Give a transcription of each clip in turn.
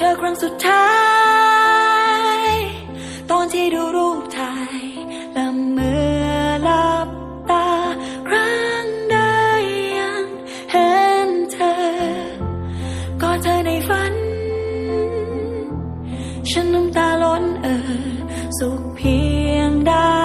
เธอครั้งสุดท้าย ตอนที่ดูรูปถ่ายและเมื่อลับตาครั้งใดยังเห็นเธอ ก็เธอในฝัน ฉันน้ำตาล้นเออ สุขเพียงได้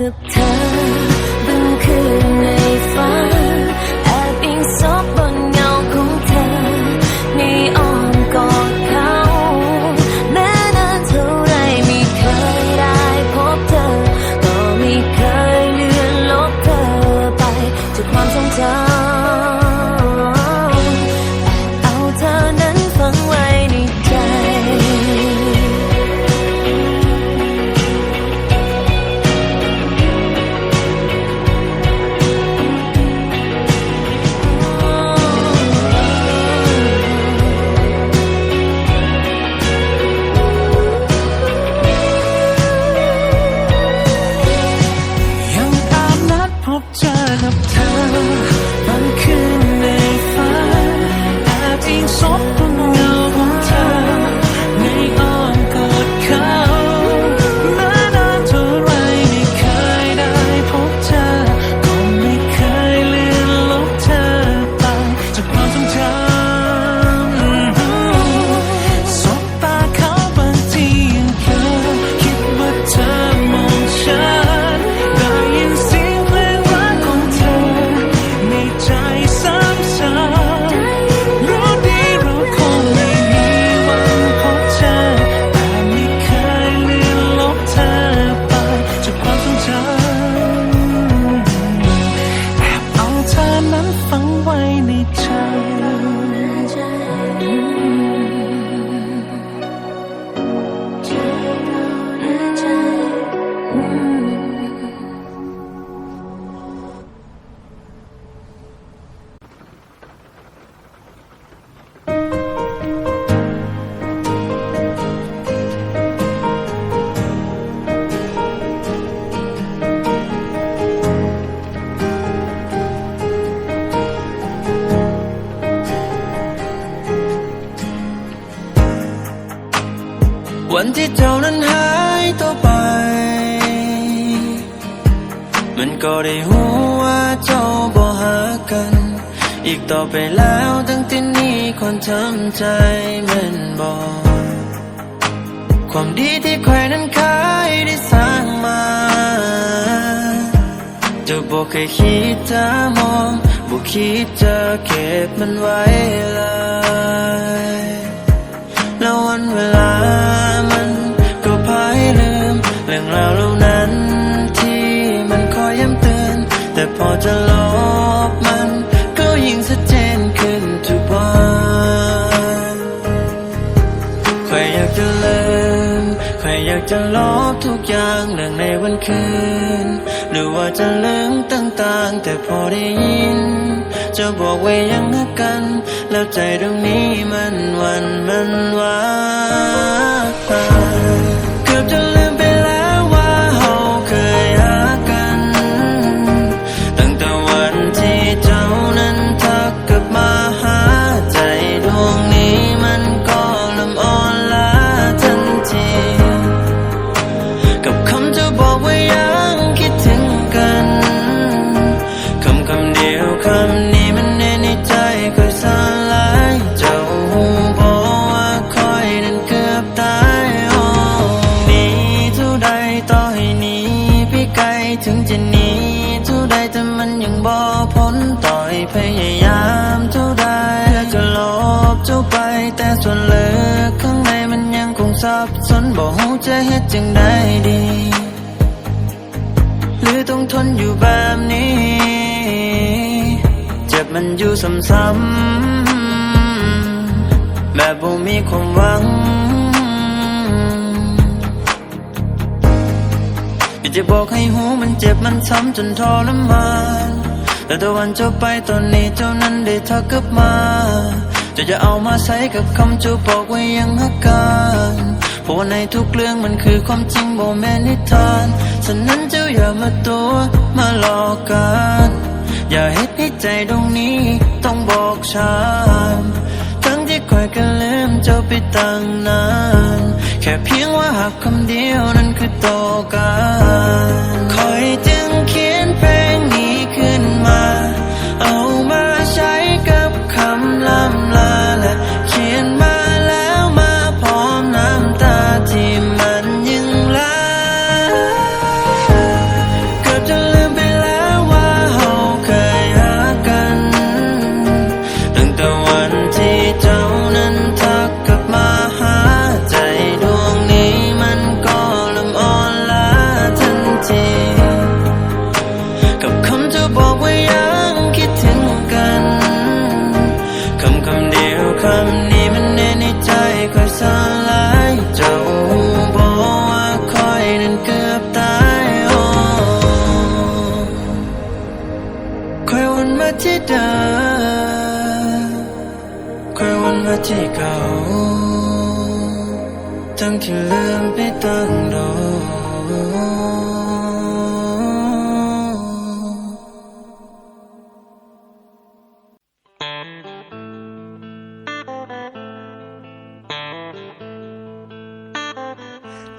กับเธอบางคืนในฝัน เจ้านั้นหายตัวไป มันก็ได้หูว่าเจ้าบ่หากัน อีกต่อไปแล้วตั้งแต่นี้คนทำใจแม่นบอความดีที่ใครนั้นเคยได้สร้างมาจะบอกให้คิดจะมองบุคิดจะเก็บมันไว้เลยแล้ววันเวลา ราวเหล่านั้นที่มันคอยย้ำเตือน แต่พอจะลบมัน ก็ยิ่งชัดเจนขึ้นทุกวันใครอยากจะเลืมใครอยากจะลบทุกอย่างเรื่องในวันคืน หรือว่าจะเลืมต่างๆ แต่พอได้ยิน จะบอกไว้ยังกัน แล้วใจตรงนี้มันวันมันว่าไป คำนี้มันในในใจเคยสลายเจ้าหูบอกว่าคอยนั้นเกือบตายโอ้นีเท่าใดต่อให้นี้พี่ไกลถึงจะนี้เท่าใดแต่มันยังบ่พ้นต่อยพยายามเท่าใดเพื่อจะลบเจ้าไปแต่ส่วนเลือกข้างในมันยังคงสับสนบอกหูจะเฮ็ดจังได้ดี หรือต้องทนอยู่แบบนี้ มันอยู่ซ้ำๆแบบบ่มีความหวังอยากจะบอกให้หูมันเจ็บมันช้ำจนทรมานแต่ตะวันเจ้าไปตอนนี้เจ้านั้นได้ทักกลับมาจะจะเอามาใช้กับคำจูบบอกว่ายังฮักกันเพราะในทุกเรื่องมันคือความจริงบ่แม่นนิทานฉะนั้นเจ้าอย่ามาตัวมาหลอกกัน อย่าเฮ็ดให้ใจตรงนี้ต้องบอกฉันทั้งที่คอยกันลืมเจ้าไปตั้งนาน แค่เพียงว่าหักคำเดียวนั้นคือต่อกันคอย เก่า ทั้งที่ลืมไปตั้งโด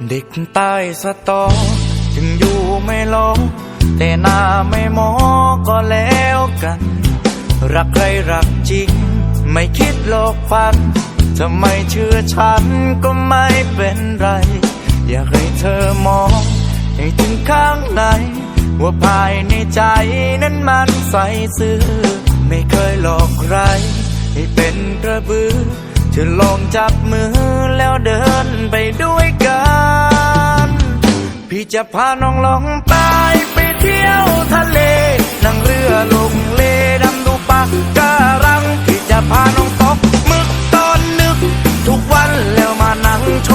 เด็กใต้สตอ ถึงอยู่ไม่ลงแต่หน้าไม่มอก็แล้วกัน รักใครรักจริง ไม่คิดหลอก ฟันจะไม่เชื่อฉันก็ไม่เป็นไร อยากให้เธอมอง ให้ถึงข้างใน ว่าภายในใจนั้นมันใสซื่อ ไม่เคยหลอกใคร ให้เป็นกระบือเธอลองจับมือแล้วเดินไปด้วยกัน พี่จะพาน้องลองใต้ไปเที่ยวทะเลนั่งเรือลงเลดำดูปะการัง พี่จะพาน้องตกหมึกตอก ทุกวันแล้วมานั่งช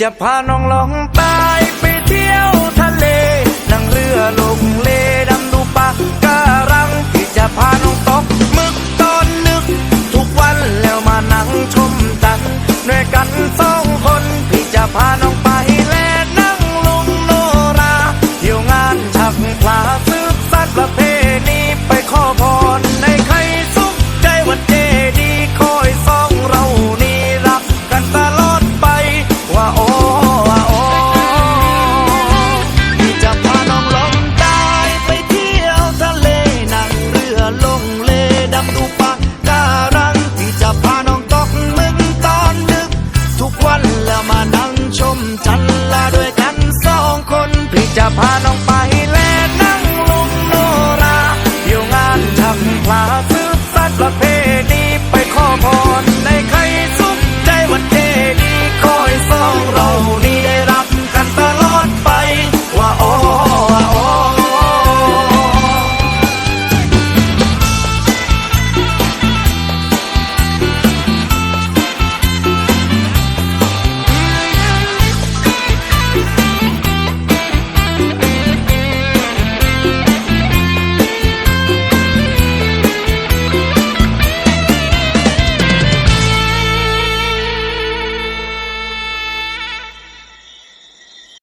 จะพาน้องลองตายไปเที่ยวทะเล นั่งเรือลงเลดำดูปลาการัง ที่จะพาน้องตกมึกตอนนึก ทุกวันแล้วมานั่งชมตันด้วยกันสองคนพี่จะพาน้องไปและนั่งลงโนราเที่ยวงานชักปลาซื้อสัตว์ประเพณีไปขอพรใน